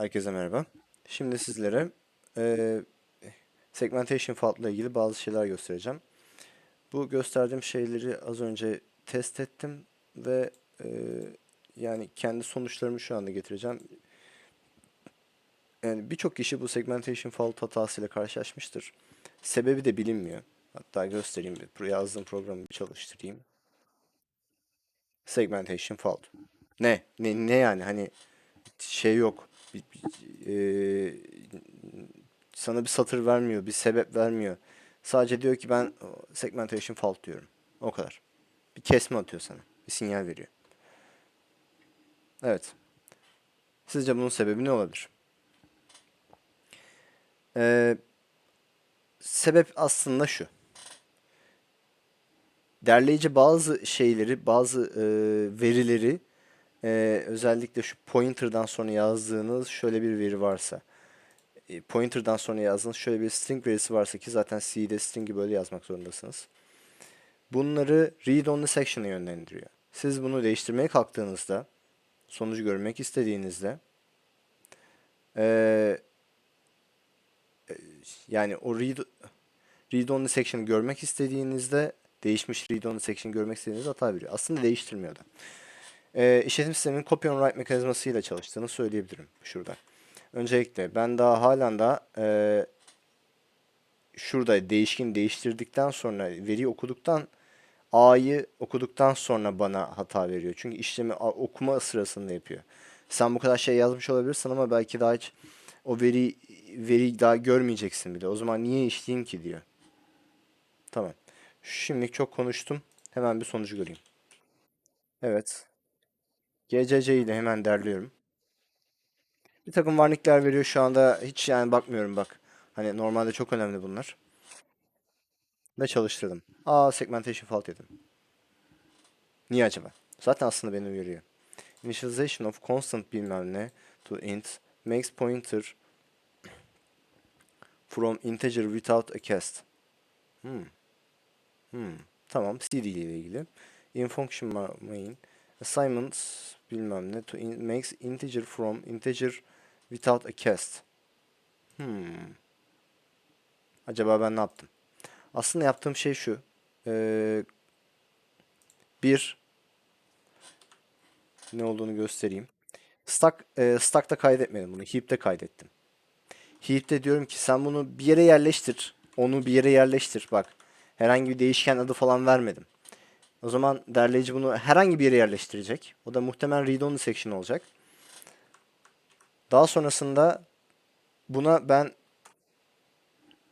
Herkese merhaba. Şimdi sizlere eee, segmentation ile ilgili bazı şeyler göstereceğim. Bu gösterdiğim şeyleri az önce test ettim ve eee, yani kendi sonuçlarımı şu anda getireceğim. Yani birçok kişi bu segmentation fault hatasıyla karşılaşmıştır. Sebebi de bilinmiyor. Hatta göstereyim bir yazdığım programı bir çalıştırayım. Segmentation fault. Ne? Ne, ne yani? Hani şey yok. Bir, bir- eee, sana bir satır vermiyor, bir sebep vermiyor. Sadece diyor ki ben segmentation fault diyorum. O kadar. Bir kesme atıyor sana. Bir sinyal veriyor. Evet. Sizce bunun sebebi ne olabilir? Eee, sebep aslında şu. Derleyici bazı şeyleri, bazı eee, verileri eee, özellikle şu pointer'dan sonra yazdığınız şöyle bir veri varsa, e, pointer'dan sonra yazdığınız şöyle bir string verisi varsa ki zaten C'de string'i böyle yazmak zorundasınız. Bunları read-only section'a yönlendiriyor. Siz bunu değiştirmeye kalktığınızda, sonucu görmek istediğinizde, eee, yani o read, read-only section'ı görmek istediğinizde, değişmiş read-only section görmek istediğinizde hata veriyor. Aslında değiştirmiyor da. Eee işletim sisteminin copy on write mekanizmasıyla çalıştığını söyleyebilirim şurada. Öncelikle ben daha halen da eee, şurada değişken değiştirdikten sonra veriyi okuduktan A'yı okuduktan sonra bana hata veriyor. Çünkü işlemi okuma sırasında yapıyor. Sen bu kadar şey yazmış olabilirsin ama belki daha hiç o veri veri daha görmeyeceksin bile. O zaman niye işleyeyim ki diyor. Tamam. Şimdi çok konuştum. Hemen bir sonucu göreyim. Evet. GCC ile hemen derliyorum. Bir takım warningler veriyor şu anda hiç yani bakmıyorum bak. Hani normalde çok önemli bunlar. Ve çalıştırdım. Aa segmentation fault yedim. Niye acaba? Zaten aslında beni uyarıyor. Initialization of constant bilmem ne to int makes pointer from integer without a cast. Hmm. Hmm. Tamam. CD ile ilgili. In function ma- main assignments bilmem ne to in makes integer from integer without a cast. Hmm. Acaba ben ne yaptım? Aslında yaptığım şey şu. Ee, bir ne olduğunu göstereyim. Stack, e, stack'ta kaydetmedim bunu. Heap'te kaydettim. Heap'te diyorum ki sen bunu bir yere yerleştir. Onu bir yere yerleştir. Bak. Herhangi bir değişken adı falan vermedim. O zaman derleyici bunu herhangi bir yere yerleştirecek. O da muhtemelen read-only section olacak. Daha sonrasında buna ben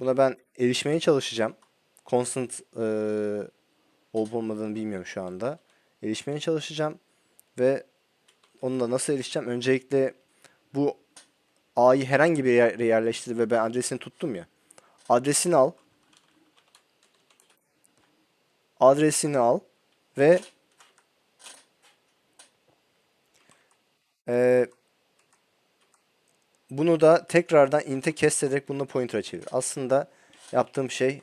buna ben erişmeye çalışacağım. Constant e, olup olmadığını bilmiyorum şu anda. Erişmeye çalışacağım ve onunla nasıl erişeceğim? Öncelikle bu A'yı herhangi bir yere yerleştir ve ben adresini tuttum ya. Adresini al. Adresini al ve e, bunu da tekrardan int'e kestilerek bununla pointer'a çevir. Aslında yaptığım şey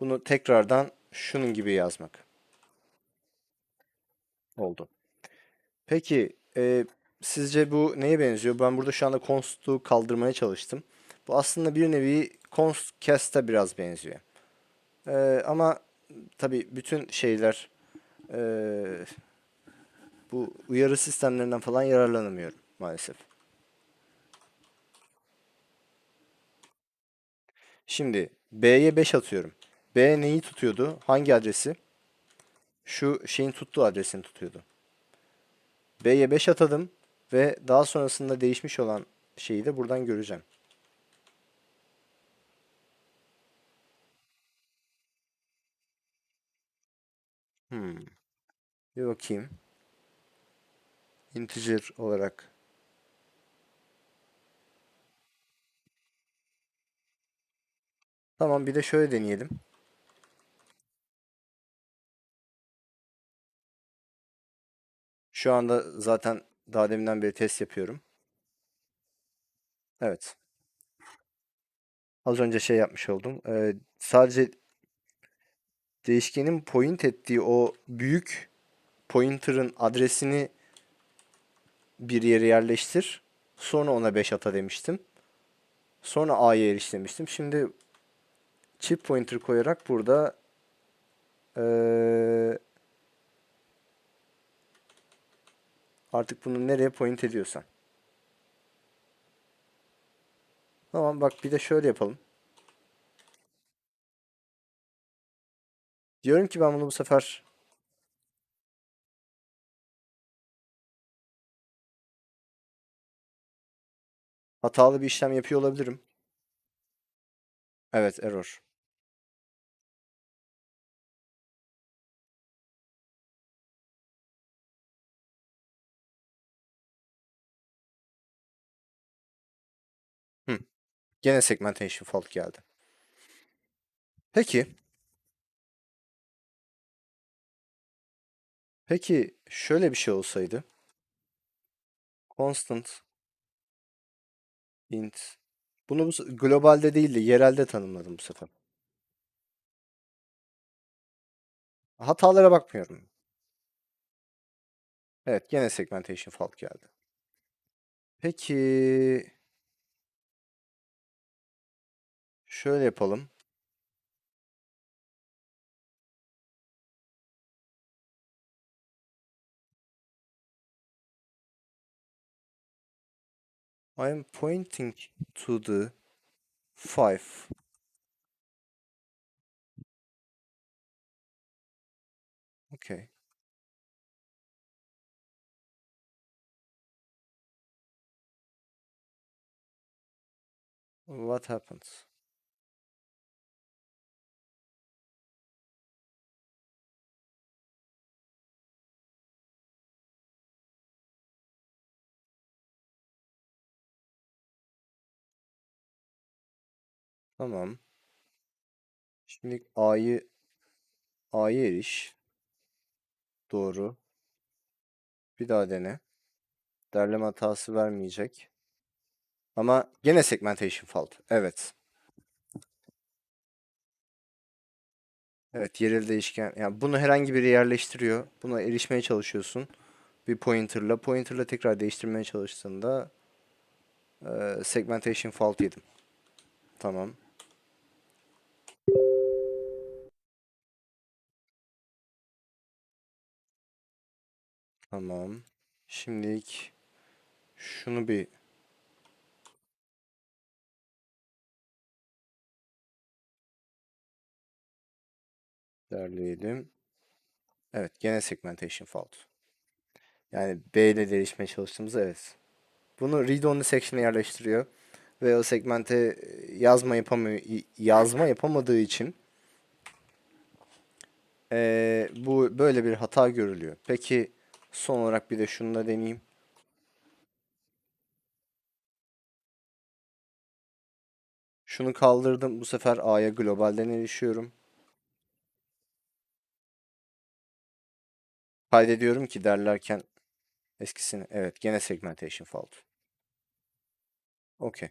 bunu tekrardan şunun gibi yazmak oldu. Peki e, sizce bu neye benziyor? Ben burada şu anda const'u kaldırmaya çalıştım. Bu aslında bir nevi const cast'a biraz benziyor. E, ama tabii bütün şeyler e, bu uyarı sistemlerinden falan yararlanamıyorum maalesef. Şimdi B'ye 5 atıyorum. B neyi tutuyordu? Hangi adresi? Şu şeyin tuttuğu adresini tutuyordu. B'ye 5 atadım ve daha sonrasında değişmiş olan şeyi de buradan göreceğim. Hmm. Bir bakayım. Integer olarak. Tamam bir de şöyle deneyelim. Şu anda zaten daha deminden beri test yapıyorum. Evet. Az önce şey yapmış oldum. Ee, sadece değişkenin point ettiği o büyük pointer'ın adresini bir yere yerleştir. Sonra ona 5 ata demiştim. Sonra A'ya eriş demiştim. Şimdi chip pointer koyarak burada eee, artık bunu nereye point ediyorsan. Tamam bak bir de şöyle yapalım. Diyorum ki ben bunu bu sefer hatalı bir işlem yapıyor olabilirim. Evet error. Gene segmentation fault geldi. Peki. Peki şöyle bir şey olsaydı. Constant int. Bunu bu globalde değil de yerelde tanımladım bu sefer. Hatalara bakmıyorum. Evet gene segmentation fault geldi. Peki şöyle yapalım. I am pointing to the 5. Okay. What happens? Tamam. Şimdi A'yı A'ya eriş. Doğru. Bir daha dene. Derleme hatası vermeyecek. Ama gene segmentation fault. Evet. Evet yerel değişken. Yani bunu herhangi biri yerleştiriyor. Buna erişmeye çalışıyorsun. Bir pointer'la. Pointer'la tekrar değiştirmeye çalıştığında eee, segmentation fault yedim. Tamam. Tamam. Şimdilik şunu bir derleyelim. Evet gene segmentation fault. Yani B ile değişmeye çalıştığımızda evet. Bunu read only section'a yerleştiriyor. Ve o segmente e, yazma yapamıyor, yazma yapamadığı için eee, bu böyle bir hata görülüyor. Peki son olarak bir de şunu da deneyeyim. Şunu kaldırdım. Bu sefer A'ya globalden erişiyorum. Kaydediyorum ki derlerken eskisini. Evet gene segmentation fault. Okey.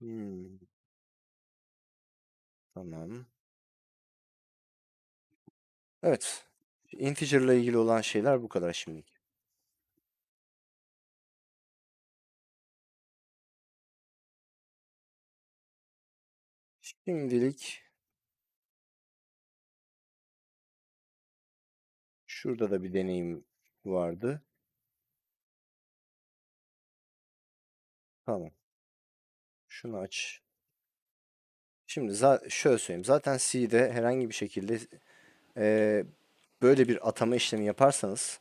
Hmm, tamam. Evet. Integer ile ilgili olan şeyler bu kadar şimdilik. Şimdilik şurada da bir deneyim vardı. Tamam. Şunu aç. Şimdi şöyle söyleyeyim. Zaten C'de herhangi bir şekilde eee, böyle bir atama işlemi yaparsanız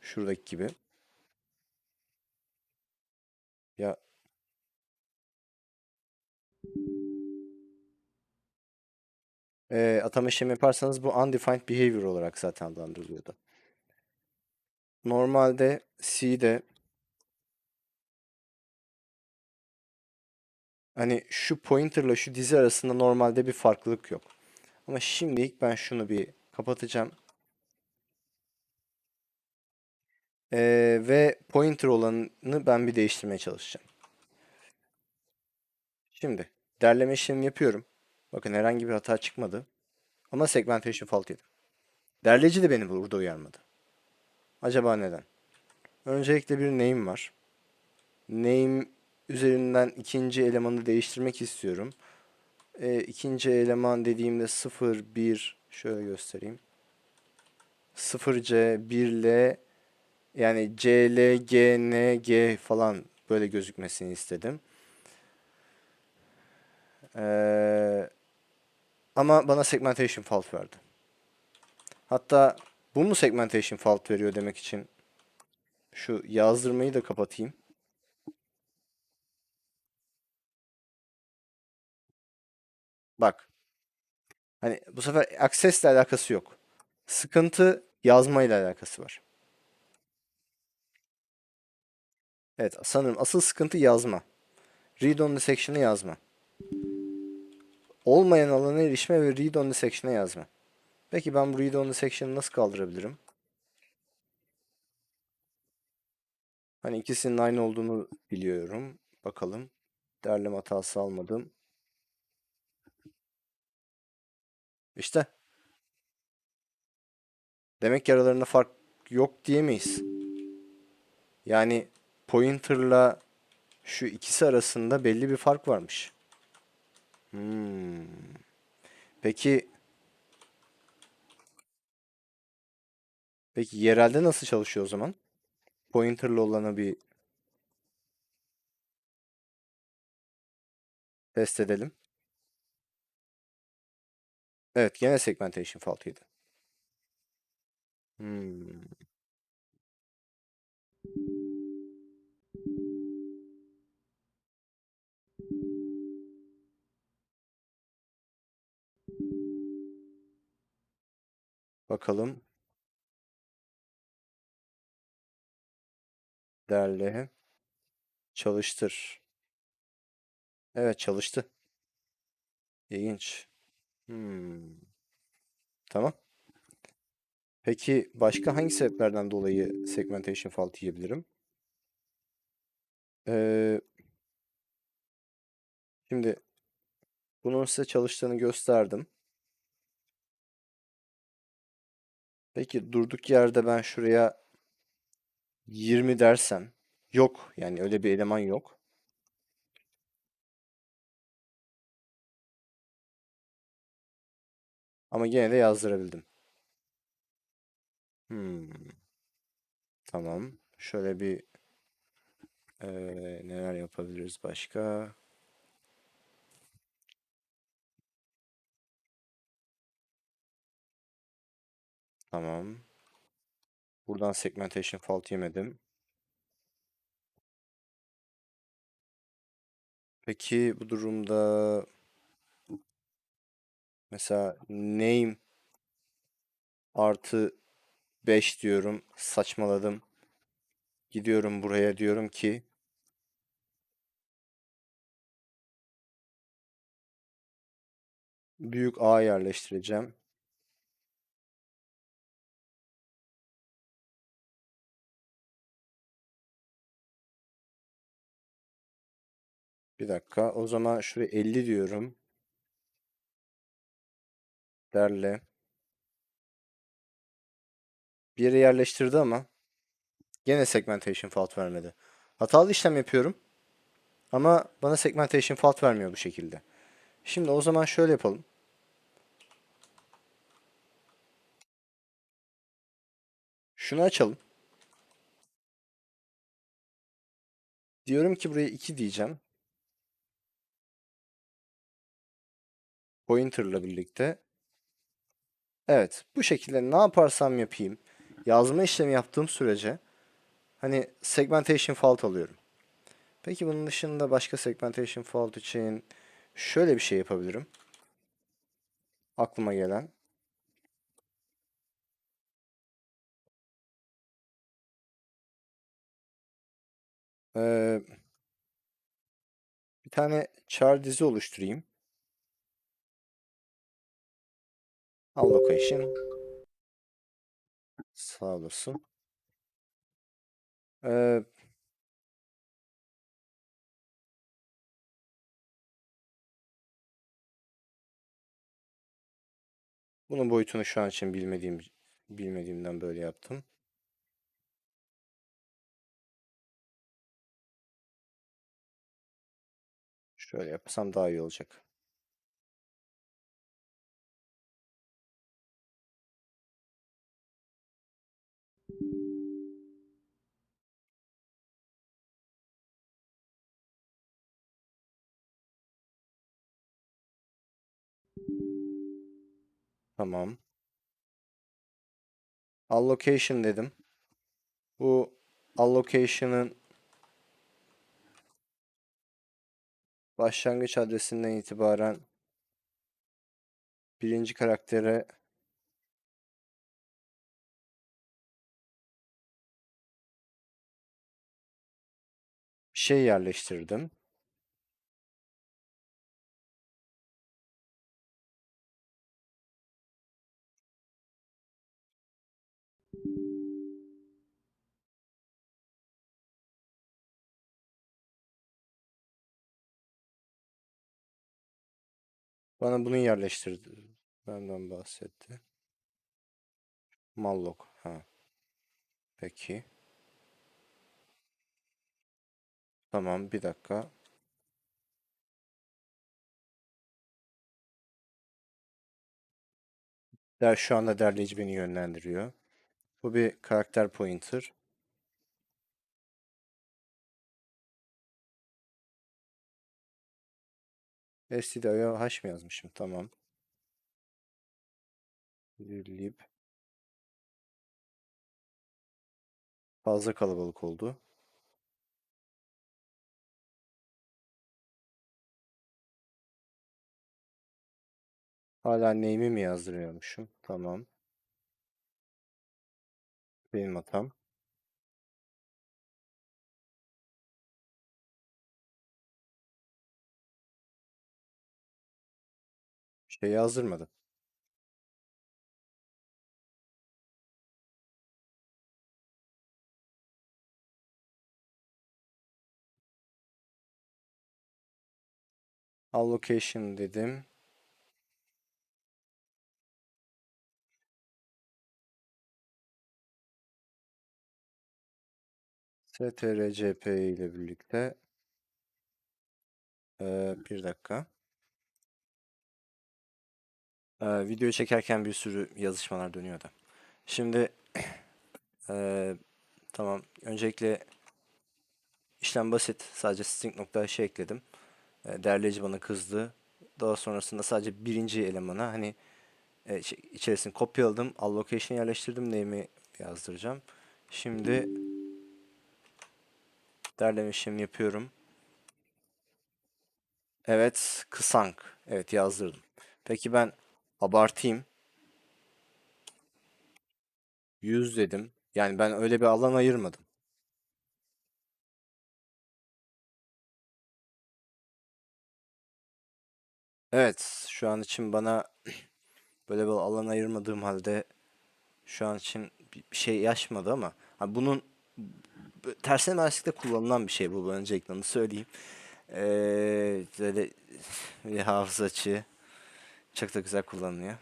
şuradaki gibi ya eee, atama işlemi yaparsanız bu undefined behavior olarak zaten adlandırılıyordu. Normalde C'de hani şu pointerla şu dizi arasında normalde bir farklılık yok. Ama şimdilik ben şunu bir kapatacağım. Eee, ve pointer olanını ben bir değiştirmeye çalışacağım. Şimdi derleme işlemi yapıyorum. Bakın herhangi bir hata çıkmadı. Ama segmentation fault yedim. Derleyici de beni burada uyarmadı. Acaba neden? Öncelikle bir name var. Name üzerinden ikinci elemanı değiştirmek istiyorum. E, ikinci eleman dediğimde 0, 1 şöyle göstereyim. 0C, 1L yani CL, GN, G falan böyle gözükmesini istedim. Ee, ama bana segmentation fault verdi. Hatta bu mu segmentation fault veriyor demek için şu yazdırmayı da kapatayım. Bak. Hani bu sefer access ile alakası yok. Sıkıntı yazmayla alakası var. Evet sanırım asıl sıkıntı yazma. Read only section'ı yazma. Olmayan alana erişme ve read only section'a yazma. Peki ben bu read only section'ı nasıl kaldırabilirim? Hani ikisinin aynı olduğunu biliyorum. Bakalım. Derleme hatası almadım. İşte. Demek ki aralarında fark yok diyemeyiz. Yani pointer'la şu ikisi arasında belli bir fark varmış. Hmm. Peki Peki yerelde nasıl çalışıyor o zaman? Pointer'lı olana bir test edelim. Evet gene segmentation fault'ıydı. Hmm. Bakalım. Derle. Çalıştır. Evet çalıştı. İlginç. Hmm. Tamam. Peki başka hangi sebeplerden dolayı segmentation fault yiyebilirim? Ee, şimdi bunun size çalıştığını gösterdim. Peki durduk yerde ben şuraya 20 dersem yok yani öyle bir eleman yok. Ama gene de yazdırabildim. Hmm. Tamam. Şöyle bir ee, neler yapabiliriz başka? Tamam. Buradan segmentation fault yemedim. Peki bu durumda mesela name artı 5 diyorum. Saçmaladım. Gidiyorum buraya diyorum ki büyük A yerleştireceğim. Bir dakika. O zaman şuraya 50 diyorum. Derle. Bir yere yerleştirdi ama gene segmentation fault vermedi. Hatalı işlem yapıyorum. Ama bana segmentation fault vermiyor bu şekilde. Şimdi o zaman şöyle yapalım. Şunu açalım. Diyorum ki buraya 2 diyeceğim. Pointer'la birlikte. Evet. Bu şekilde ne yaparsam yapayım. Yazma işlemi yaptığım sürece hani segmentation fault alıyorum. Peki bunun dışında başka segmentation fault için şöyle bir şey yapabilirim. Aklıma gelen. Ee, bir tane char dizi oluşturayım. Allocation. Sağ olasın. Ee, bunun boyutunu şu an için bilmediğim Bilmediğimden böyle yaptım. Şöyle yapsam daha iyi olacak. Tamam. Allocation dedim. Bu allocation'ın başlangıç adresinden itibaren birinci karaktere şey yerleştirdim. Bana bunu yerleştirdi. Benden bahsetti. Malloc. Ha. Peki. Tamam bir dakika. Der şu anda derleyici beni yönlendiriyor. Bu bir karakter pointer. stdio hash mı yazmışım? Tamam. lib fazla kalabalık oldu. Hala name'i mi yazdırıyormuşum? Tamam. Benim hatam. Bir şey yazdırmadım. Allocation dedim. Strcp ile birlikte ee, bir dakika. Ee, video çekerken bir sürü yazışmalar dönüyor da. Şimdi ee, tamam. Öncelikle işlem basit. Sadece string nokta şey ekledim. E, derleyici bana kızdı. Daha sonrasında sadece birinci elemana hani e, şey, içerisini kopyaladım. Allocation yerleştirdim. Name'i yazdıracağım. Şimdi derleme işlemi yapıyorum. Evet, kısank. Evet yazdırdım. Peki ben abartayım. 100 dedim. Yani ben öyle bir alan ayırmadım. Evet, şu an için bana böyle bir alan ayırmadığım halde şu an için bir şey yaşmadı ama ha bunun tersine mühendislikte kullanılan bir şey bu. Öncelikle onu söyleyeyim. Ee, böyle bir hafızaçı çok da güzel kullanılıyor.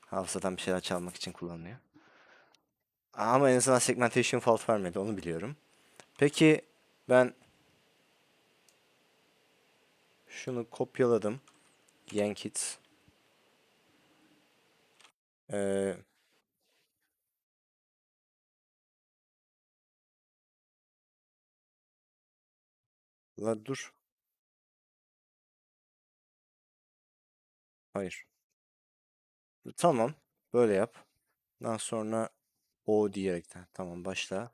Hafızadan bir şeyler çalmak için kullanılıyor. Ama en azından segmentation fault vermedi onu biliyorum. Peki ben şunu kopyaladım. Yankit. Ee, la dur. Hayır. Tamam. Böyle yap. Daha sonra o diyerekten. Tamam başla.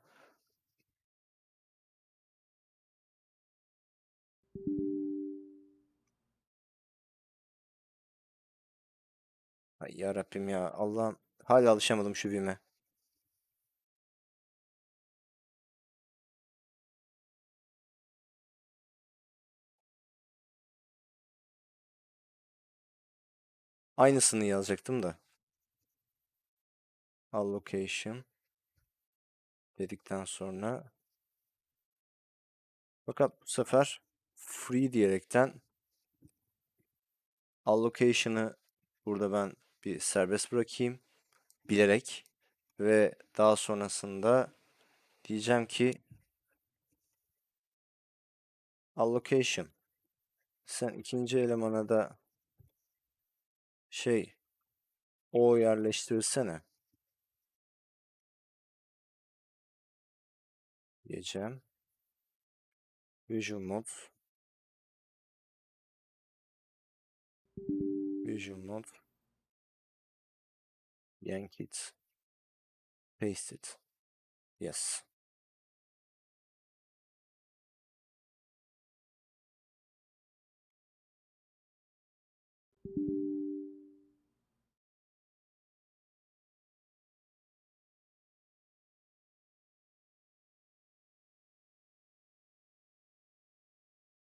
Ay ya Rabbim ya. Allah'ım hala alışamadım şu bime. Aynısını yazacaktım da. Allocation dedikten sonra fakat bu sefer free diyerekten allocation'ı burada ben bir serbest bırakayım bilerek Ve daha sonrasında diyeceğim ki allocation. Sen ikinci elemana da şey o yerleştirsene. Diyeceğim. Visual Mode. Visual Mode. Yank it. Paste it. Yes.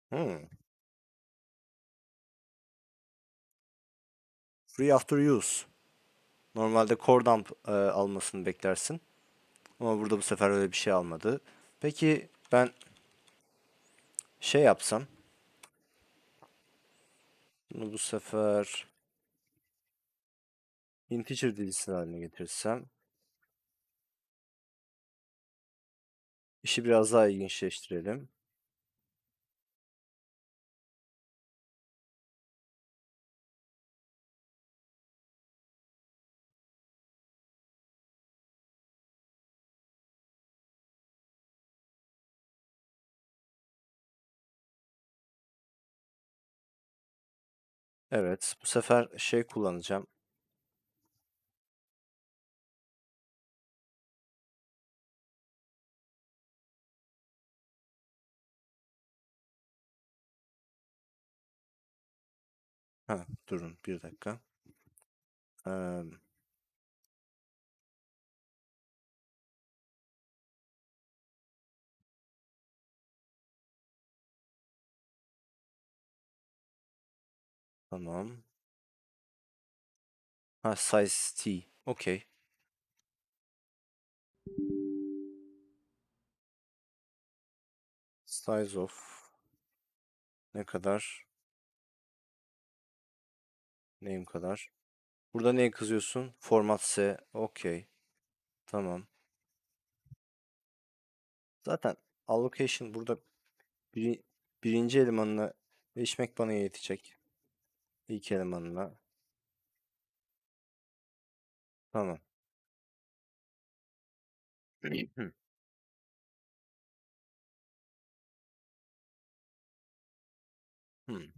Hmm. Free after use. Normalde core dump e, almasını beklersin. Ama burada bu sefer öyle bir şey almadı. Peki ben şey yapsam. Bunu bu sefer integer dilisi haline getirsem. İşi biraz daha ilginçleştirelim. Evet, bu sefer şey kullanacağım. Ha, durun bir dakika. Eee, tamam. Ha, size T. Okey. Size of ne kadar? Name kadar. Burada neye kızıyorsun? Format S. Okey. Tamam. Zaten allocation burada biri, birinci elemanına değişmek bana yetecek. İlk elemanına. Tamam. Hı. Hmm.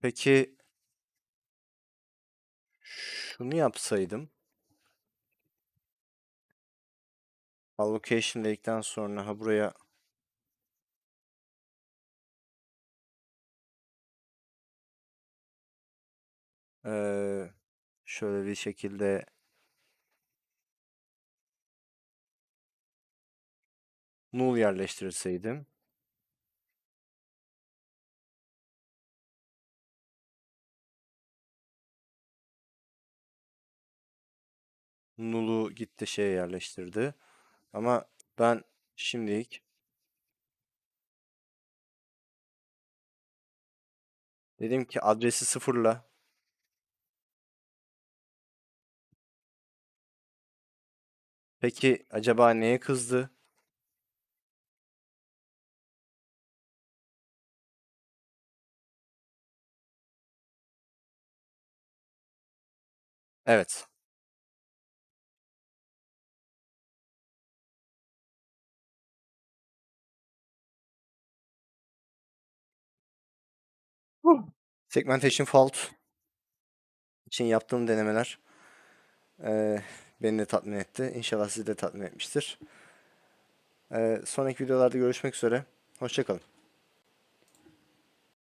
Peki şunu yapsaydım. Allocation dedikten sonra ha buraya eee, şöyle bir şekilde null yerleştirseydim. Null'u gitti şeye yerleştirdi. Ama ben şimdilik dedim ki adresi sıfırla. Peki acaba neye kızdı? Evet. Segmentation fault için yaptığım denemeler eee, beni de tatmin etti. İnşallah sizi de tatmin etmiştir. Eee, sonraki videolarda görüşmek üzere. Hoşçakalın.